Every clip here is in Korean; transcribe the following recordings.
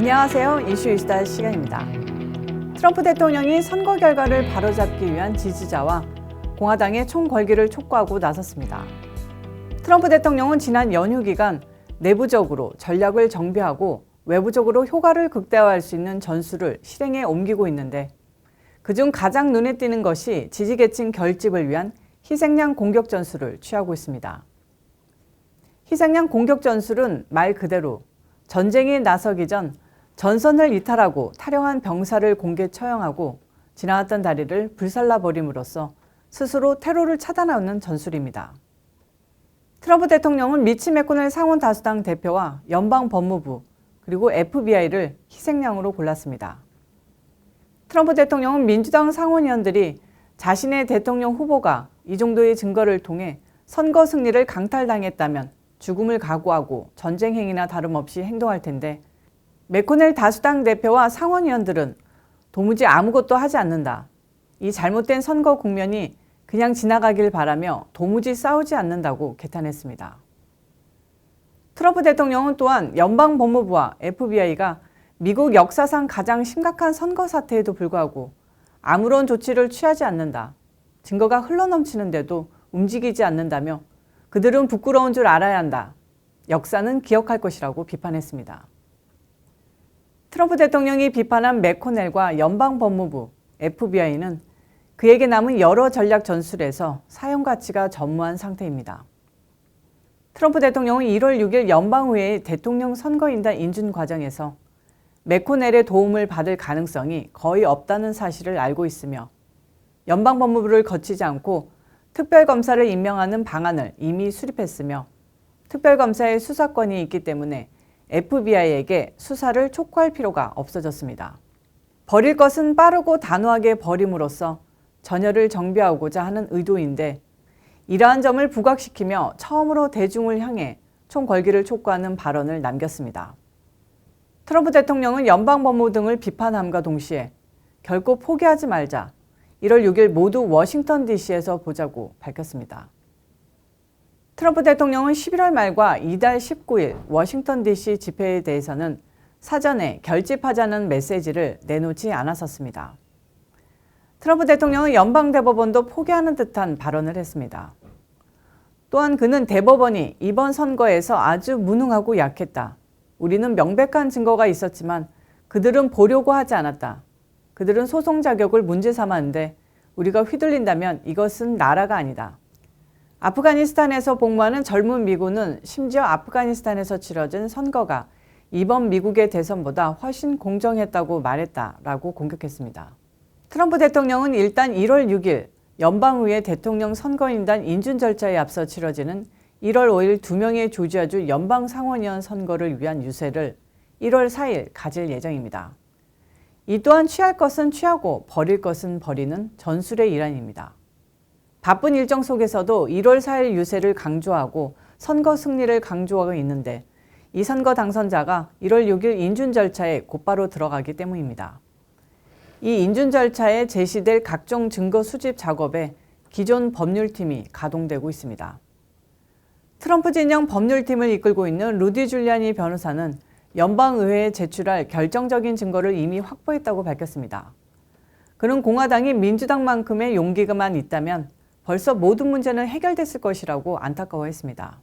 안녕하세요. 이슈 이스타 시간입니다. 트럼프 대통령이 선거 결과를 바로잡기 위한 지지자와 공화당의 총궐기를 촉구하고 나섰습니다. 트럼프 대통령은 지난 연휴 기간 내부적으로 전략을 정비하고 외부적으로 효과를 극대화할 수 있는 전술을 실행에 옮기고 있는데 그중 가장 눈에 띄는 것이 지지계층 결집을 위한 희생양 공격 전술을 취하고 있습니다. 희생양 공격 전술은 말 그대로 전쟁에 나서기 전 전선을 이탈하고 탈영한 병사를 공개 처형하고 지나왔던 다리를 불살라 버림으로써 스스로 테러를 차단하는 전술입니다. 트럼프 대통령은 미치 메코넬 상원 다수당 대표와 연방 법무부 그리고 FBI를 희생양으로 골랐습니다. 트럼프 대통령은 민주당 상원의원들이 자신의 대통령 후보가 이 정도의 증거를 통해 선거 승리를 강탈당했다면 죽음을 각오하고 전쟁 행위나 다름없이 행동할 텐데 메코넬 다수당 대표와 상원의원들은 도무지 아무것도 하지 않는다. 이 잘못된 선거 국면이 그냥 지나가길 바라며 도무지 싸우지 않는다고 개탄했습니다. 트럼프 대통령은 또한 연방 법무부와 FBI가 미국 역사상 가장 심각한 선거 사태에도 불구하고 아무런 조치를 취하지 않는다. 증거가 흘러넘치는데도 움직이지 않는다며 그들은 부끄러운 줄 알아야 한다. 역사는 기억할 것이라고 비판했습니다. 트럼프 대통령이 비판한 맥코넬과 연방 법무부, FBI는 그에게 남은 여러 전략 전술에서 사용 가치가 전무한 상태입니다. 트럼프 대통령은 1월 6일 연방의회 대통령 선거인단 인준 과정에서 맥코넬의 도움을 받을 가능성이 거의 없다는 사실을 알고 있으며 연방 법무부를 거치지 않고 특별검사를 임명하는 방안을 이미 수립했으며 특별검사의 수사권이 있기 때문에 FBI에게 수사를 촉구할 필요가 없어졌습니다. 버릴 것은 빠르고 단호하게 버림으로써 전열을 정비하고자 하는 의도인데 이러한 점을 부각시키며 처음으로 대중을 향해 총궐기를 촉구하는 발언을 남겼습니다. 트럼프 대통령은 연방 법무 등을 비판함과 동시에 결코 포기하지 말자 1월 6일 모두 워싱턴 DC에서 보자고 밝혔습니다. 트럼프 대통령은 11월 말과 이달 19일 워싱턴 DC 집회에 대해서는 사전에 결집하자는 메시지를 내놓지 않았었습니다. 트럼프 대통령은 연방대법원도 포기하는 듯한 발언을 했습니다. 또한 그는 대법원이 이번 선거에서 아주 무능하고 약했다. 우리는 명백한 증거가 있었지만 그들은 보려고 하지 않았다. 그들은 소송 자격을 문제 삼았는데 우리가 휘둘린다면 이것은 나라가 아니다. 아프가니스탄에서 복무하는 젊은 미군은 심지어 아프가니스탄에서 치러진 선거가 이번 미국의 대선보다 훨씬 공정했다고 말했다라고 공격했습니다. 트럼프 대통령은 일단 1월 6일 연방의회 대통령 선거인단 인준 절차에 앞서 치러지는 1월 5일 두 명의 조지아주 연방 상원의원 선거를 위한 유세를 1월 4일 가질 예정입니다. 이 또한 취할 것은 취하고 버릴 것은 버리는 전술의 일환입니다. 바쁜 일정 속에서도 1월 4일 유세를 강조하고 선거 승리를 강조하고 있는데 이 선거 당선자가 1월 6일 인준 절차에 곧바로 들어가기 때문입니다. 이 인준 절차에 제시될 각종 증거 수집 작업에 기존 법률팀이 가동되고 있습니다. 트럼프 진영 법률팀을 이끌고 있는 루디 줄리아니 변호사는 연방의회에 제출할 결정적인 증거를 이미 확보했다고 밝혔습니다. 그는 공화당이 민주당만큼의 용기가만 있다면 벌써 모든 문제는 해결됐을 것이라고 안타까워했습니다.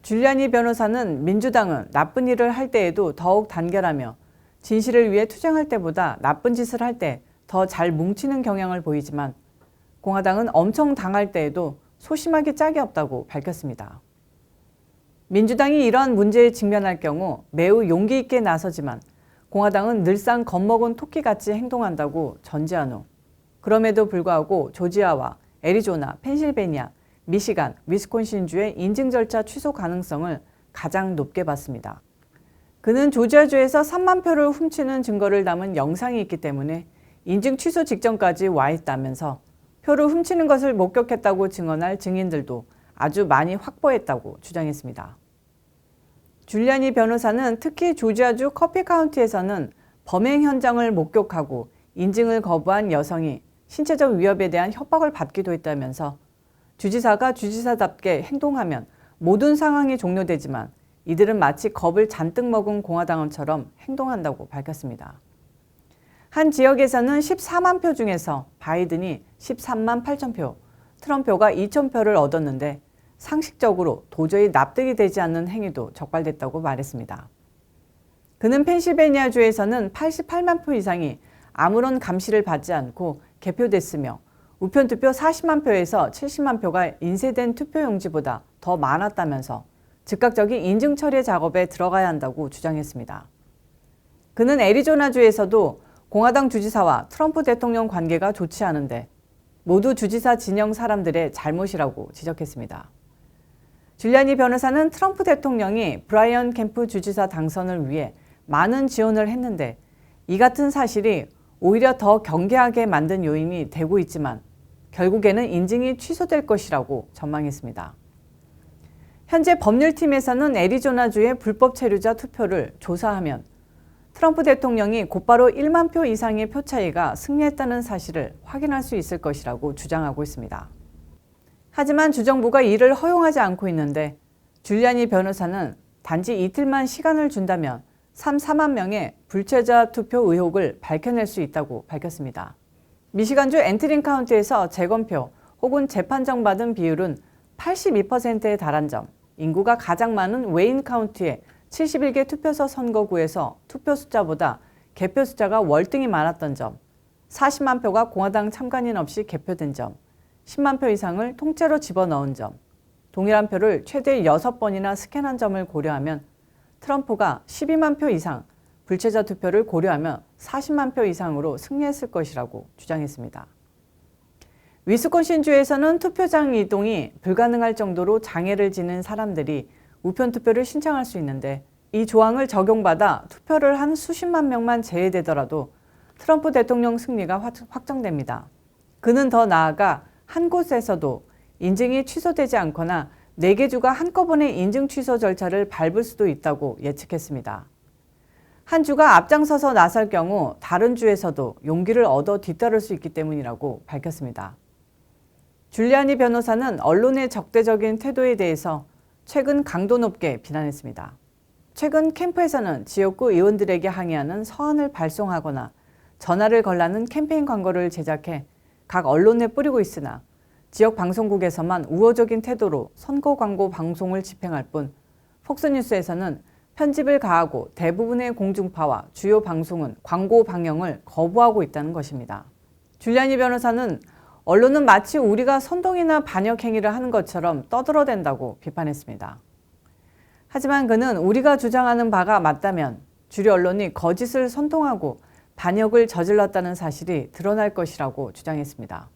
줄리아니 변호사는 민주당은 나쁜 일을 할 때에도 더욱 단결하며 진실을 위해 투쟁할 때보다 나쁜 짓을 할 때 더 잘 뭉치는 경향을 보이지만 공화당은 엄청 당할 때에도 소심하기 짝이 없다고 밝혔습니다. 민주당이 이러한 문제에 직면할 경우 매우 용기 있게 나서지만 공화당은 늘상 겁먹은 토끼같이 행동한다고 전제한 후 그럼에도 불구하고 조지아와 애리조나, 펜실베니아, 미시간, 위스콘신주의 인증 절차 취소 가능성을 가장 높게 봤습니다. 그는 조지아주에서 3만 표를 훔치는 증거를 담은 영상이 있기 때문에 인증 취소 직전까지 와 있다면서 표를 훔치는 것을 목격했다고 증언할 증인들도 아주 많이 확보했다고 주장했습니다. 줄리아니 변호사는 특히 조지아주 커피 카운티에서는 범행 현장을 목격하고 인증을 거부한 여성이 신체적 위협에 대한 협박을 받기도 했다면서 주지사가 주지사답게 행동하면 모든 상황이 종료되지만 이들은 마치 겁을 잔뜩 먹은 공화당원처럼 행동한다고 밝혔습니다. 한 지역에서는 14만 표 중에서 바이든이 13만 8천 표, 트럼프가 2천 표를 얻었는데 상식적으로 도저히 납득이 되지 않는 행위도 적발됐다고 말했습니다. 그는 펜실베니아주에서는 88만 표 이상이 아무런 감시를 받지 않고 개표됐으며 우편 투표 40만 표에서 70만 표가 인쇄된 투표용지보다 더 많았다면서 즉각적인 인증 처리 작업에 들어가야 한다고 주장했습니다. 그는 애리조나주에서도 공화당 주지사와 트럼프 대통령 관계가 좋지 않은데 모두 주지사 진영 사람들의 잘못이라고 지적했습니다. 줄리아니 변호사는 트럼프 대통령이 브라이언 캠프 주지사 당선을 위해 많은 지원을 했는데 이 같은 사실이 오히려 더 경계하게 만든 요인이 되고 있지만 결국에는 인증이 취소될 것이라고 전망했습니다. 현재 법률팀에서는 애리조나주의 불법 체류자 투표를 조사하면 트럼프 대통령이 곧바로 1만 표 이상의 표 차이가 승리했다는 사실을 확인할 수 있을 것이라고 주장하고 있습니다. 하지만 주정부가 이를 허용하지 않고 있는데 줄리아니 변호사는 단지 이틀만 시간을 준다면 3, 4만 명의 불체자 투표 의혹을 밝혀낼 수 있다고 밝혔습니다. 미시간주 앤트린 카운티에서 재검표 혹은 재판정 받은 비율은 82%에 달한 점, 인구가 가장 많은 웨인 카운티의 71개 투표소 선거구에서 투표 숫자보다 개표 숫자가 월등히 많았던 점, 40만 표가 공화당 참관인 없이 개표된 점, 10만 표 이상을 통째로 집어넣은 점, 동일한 표를 최대 6번이나 스캔한 점을 고려하면 트럼프가 12만 표 이상 불체자 투표를 고려하면 40만 표 이상으로 승리했을 것이라고 주장했습니다. 위스콘신주에서는 투표장 이동이 불가능할 정도로 장애를 지닌 사람들이 우편 투표를 신청할 수 있는데 이 조항을 적용받아 투표를 한 수십만 명만 제외되더라도 트럼프 대통령 승리가 확정됩니다. 그는 더 나아가 한 곳에서도 인증이 취소되지 않거나 네개 주가 한꺼번에 인증 취소 절차를 밟을 수도 있다고 예측했습니다. 한 주가 앞장서서 나설 경우 다른 주에서도 용기를 얻어 뒤따를 수 있기 때문이라고 밝혔습니다. 줄리아니 변호사는 언론의 적대적인 태도에 대해서 최근 강도 높게 비난했습니다. 최근 캠프에서는 지역구 의원들에게 항의하는 서한을 발송하거나 전화를 걸라는 캠페인 광고를 제작해 각 언론에 뿌리고 있으나 지역 방송국에서만 우호적인 태도로 선거 광고 방송을 집행할 뿐 폭스뉴스에서는 편집을 가하고 대부분의 공중파와 주요 방송은 광고 방영을 거부하고 있다는 것입니다. 줄리아니 변호사는 언론은 마치 우리가 선동이나 반역 행위를 하는 것처럼 떠들어댄다고 비판했습니다. 하지만 그는 우리가 주장하는 바가 맞다면 주류 언론이 거짓을 선동하고 반역을 저질렀다는 사실이 드러날 것이라고 주장했습니다.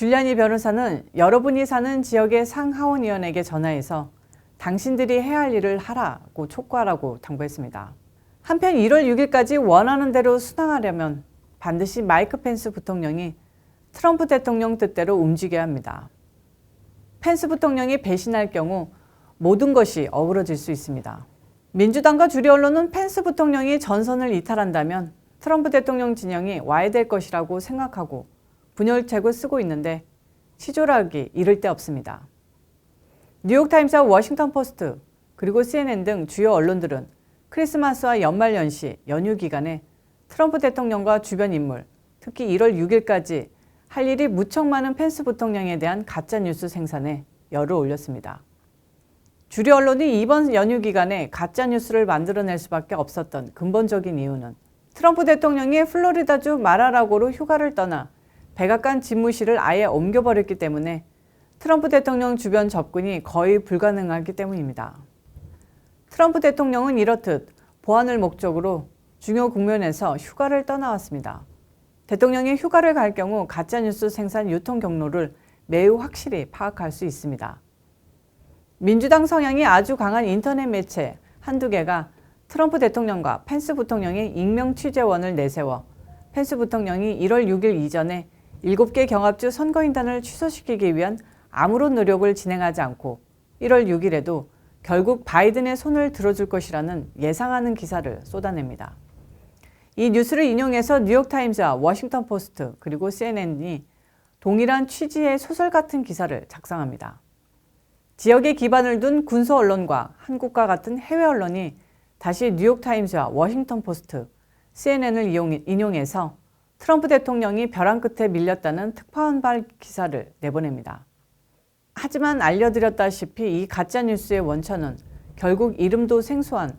줄리아니 변호사는 여러분이 사는 지역의 상하원의원에게 전화해서 당신들이 해야 할 일을 하라고 촉구하라고 당부했습니다. 한편 1월 6일까지 원하는 대로 순항하려면 반드시 마이크 펜스 부통령이 트럼프 대통령 뜻대로 움직여야 합니다. 펜스 부통령이 배신할 경우 모든 것이 어그러질 수 있습니다. 민주당과 주류 언론은 펜스 부통령이 전선을 이탈한다면 트럼프 대통령 진영이 와야 될 것이라고 생각하고 분열책을 쓰고 있는데 치졸하기 이를 데 없습니다. 뉴욕타임스와 워싱턴 포스트 그리고 CNN 등 주요 언론들은 크리스마스와 연말 연시 연휴 기간에 트럼프 대통령과 주변 인물, 특히 1월 6일까지 할 일이 무척 많은 펜스 부통령에 대한 가짜 뉴스 생산에 열을 올렸습니다. 주류 언론이 이번 연휴 기간에 가짜 뉴스를 만들어낼 수밖에 없었던 근본적인 이유는 트럼프 대통령이 플로리다주 마라라고로 휴가를 떠나 백악관 집무실을 아예 옮겨버렸기 때문에 트럼프 대통령 주변 접근이 거의 불가능하기 때문입니다. 트럼프 대통령은 이렇듯 보안을 목적으로 중요 국면에서 휴가를 떠나왔습니다. 대통령이 휴가를 갈 경우 가짜뉴스 생산 유통 경로를 매우 확실히 파악할 수 있습니다. 민주당 성향이 아주 강한 인터넷 매체 한두 개가 트럼프 대통령과 펜스 부통령의 익명 취재원을 내세워 펜스 부통령이 1월 6일 이전에 7개 경합주 선거인단을 취소시키기 위한 아무런 노력을 진행하지 않고 1월 6일에도 결국 바이든의 손을 들어줄 것이라는 예상하는 기사를 쏟아냅니다. 이 뉴스를 인용해서 뉴욕타임즈와 워싱턴 포스트 그리고 CNN이 동일한 취지의 소설 같은 기사를 작성합니다. 지역에 기반을 둔 군소 언론과 한국과 같은 해외 언론이 다시 뉴욕타임즈와 워싱턴 포스트, CNN을 인용해서 트럼프 대통령이 벼랑 끝에 밀렸다는 특파원발 기사를 내보냅니다. 하지만 알려드렸다시피 이 가짜뉴스의 원천은 결국 이름도 생소한,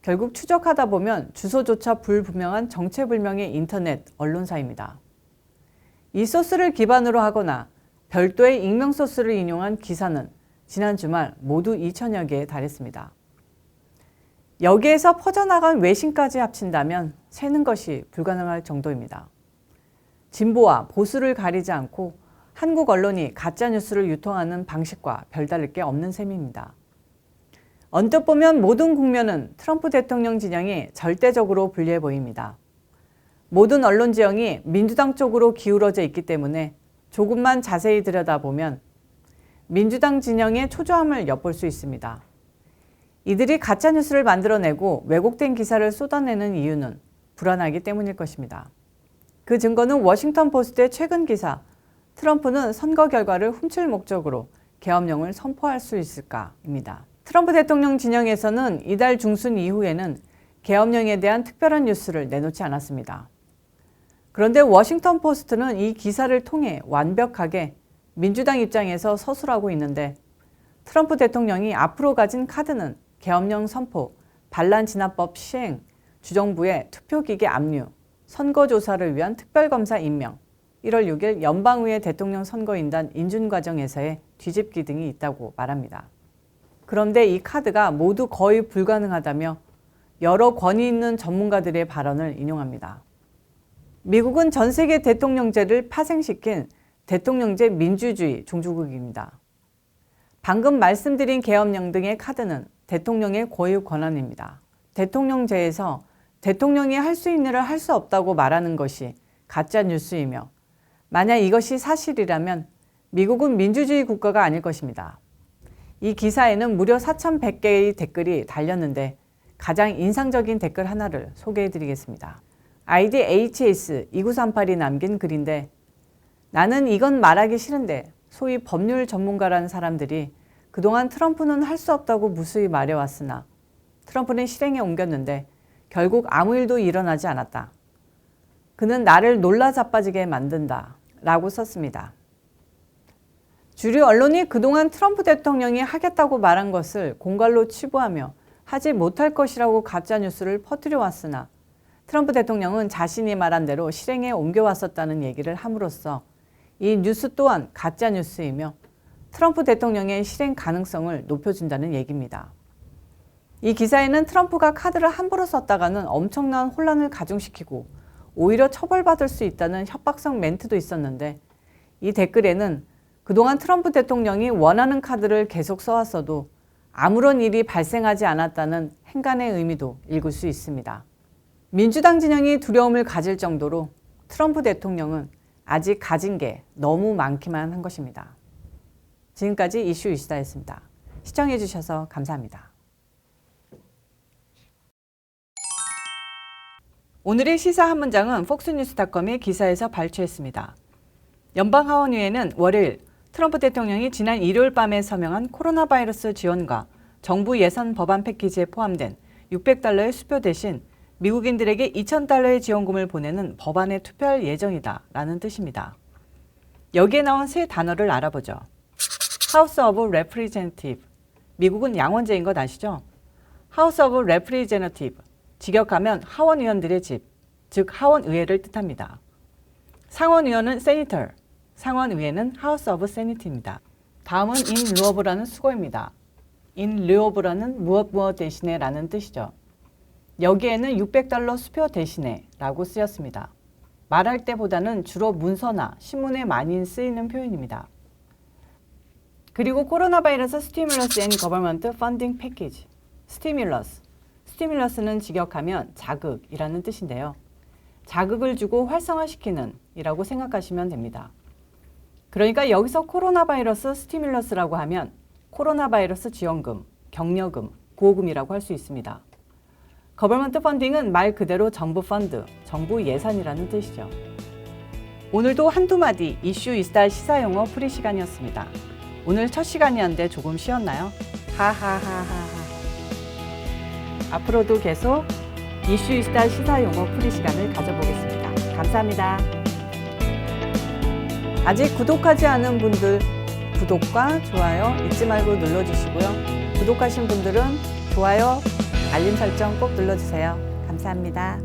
결국 추적하다 보면 주소조차 불분명한 정체불명의 인터넷 언론사입니다. 이 소스를 기반으로 하거나 별도의 익명 소스를 인용한 기사는 지난 주말 모두 2천여 개에 달했습니다. 여기에서 퍼져나간 외신까지 합친다면 세는 것이 불가능할 정도입니다. 진보와 보수를 가리지 않고 한국 언론이 가짜뉴스를 유통하는 방식과 별다를 게 없는 셈입니다. 언뜻 보면 모든 국면은 트럼프 대통령 진영이 절대적으로 불리해 보입니다. 모든 언론 지형이 민주당 쪽으로 기울어져 있기 때문에 조금만 자세히 들여다보면 민주당 진영의 초조함을 엿볼 수 있습니다. 이들이 가짜뉴스를 만들어내고 왜곡된 기사를 쏟아내는 이유는 불안하기 때문일 것입니다. 그 증거는 워싱턴 포스트의 최근 기사, 트럼프는 선거 결과를 훔칠 목적으로 계엄령을 선포할 수 있을까입니다. 트럼프 대통령 진영에서는 이달 중순 이후에는 계엄령에 대한 특별한 뉴스를 내놓지 않았습니다. 그런데 워싱턴 포스트는 이 기사를 통해 완벽하게 민주당 입장에서 서술하고 있는데 트럼프 대통령이 앞으로 가진 카드는 계엄령 선포, 반란 진압법 시행, 주정부의 투표기계 압류, 선거조사를 위한 특별검사 임명, 1월 6일 연방의회 대통령 선거인단 인준 과정에서의 뒤집기 등이 있다고 말합니다. 그런데 이 카드가 모두 거의 불가능하다며 여러 권위 있는 전문가들의 발언을 인용합니다. 미국은 전 세계 대통령제를 파생시킨 대통령제 민주주의 종주국입니다. 방금 말씀드린 계엄령 등의 카드는 대통령의 고유 권한입니다. 대통령제에서 대통령이 할 수 있는 일을 할 수 없다고 말하는 것이 가짜 뉴스이며 만약 이것이 사실이라면 미국은 민주주의 국가가 아닐 것입니다. 이 기사에는 무려 4,100개의 댓글이 달렸는데 가장 인상적인 댓글 하나를 소개해 드리겠습니다. 아이디 HS2938이 남긴 글인데 나는 이건 말하기 싫은데 소위 법률 전문가라는 사람들이 그동안 트럼프는 할 수 없다고 무수히 말해왔으나 트럼프는 실행에 옮겼는데 결국 아무 일도 일어나지 않았다. 그는 나를 놀라 자빠지게 만든다. 라고 썼습니다. 주류 언론이 그동안 트럼프 대통령이 하겠다고 말한 것을 공갈로 치부하며 하지 못할 것이라고 가짜뉴스를 퍼뜨려 왔으나 트럼프 대통령은 자신이 말한 대로 실행에 옮겨왔었다는 얘기를 함으로써 이 뉴스 또한 가짜 뉴스이며 트럼프 대통령의 실행 가능성을 높여준다는 얘기입니다. 이 기사에는 트럼프가 카드를 함부로 썼다가는 엄청난 혼란을 가중시키고 오히려 처벌받을 수 있다는 협박성 멘트도 있었는데 이 댓글에는 그동안 트럼프 대통령이 원하는 카드를 계속 써왔어도 아무런 일이 발생하지 않았다는 행간의 의미도 읽을 수 있습니다. 민주당 진영이 두려움을 가질 정도로 트럼프 대통령은 아직 가진 게 너무 많기만 한 것입니다. 지금까지 이슈 이슈다였습니다. 시청해주셔서 감사합니다. 오늘의 시사 한 문장은 폭스뉴스닷컴의 기사에서 발췌했습니다. 연방 하원의회는 월요일 트럼프 대통령이 지난 일요일 밤에 서명한 코로나 바이러스 지원과 정부 예산 법안 패키지에 포함된 600달러의 수표 대신 미국인들에게 2,000달러의 지원금을 보내는 법안에 투표할 예정이다 라는 뜻입니다. 여기에 나온 세 단어를 알아보죠. House of Representative. 미국은 양원제인 것 아시죠? House of Representative. 직역하면 하원 의원들의 집, 즉 하원 의회를 뜻합니다. 상원 의원은 Senator, 상원 의회는 House of Senate입니다. 다음은 in lieu of라는 수거입니다. in lieu of라는 무엇 무엇 대신에 라는 뜻이죠. 여기에는 600달러 수표 대신에 라고 쓰였습니다. 말할 때보다는 주로 문서나 신문에 많이 쓰이는 표현입니다. 그리고 코로나 바이러스 스티뮬러스 앤 거버먼트 펀딩 패키지 스티뮬러스 스티뮬러스는 직역하면 자극이라는 뜻인데요. 자극을 주고 활성화시키는 이라고 생각하시면 됩니다. 그러니까 여기서 코로나 바이러스 스티뮬러스라고 하면 코로나 바이러스 지원금, 격려금, 보호금이라고 할 수 있습니다. 거버먼트 펀딩은 말 그대로 정부 펀드, 정부 예산이라는 뜻이죠. 오늘도 한두 마디 이슈 이스타 시사용어 풀이 시간이었습니다. 오늘 첫 시간이었는데 조금 쉬었나요? 하하하하하. 앞으로도 계속 이슈 이스타 시사 용어 풀이 시간을 가져보겠습니다. 감사합니다. 아직 구독하지 않은 분들 구독과 좋아요 잊지 말고 눌러주시고요. 구독하신 분들은 좋아요, 알림 설정 꼭 눌러주세요. 감사합니다.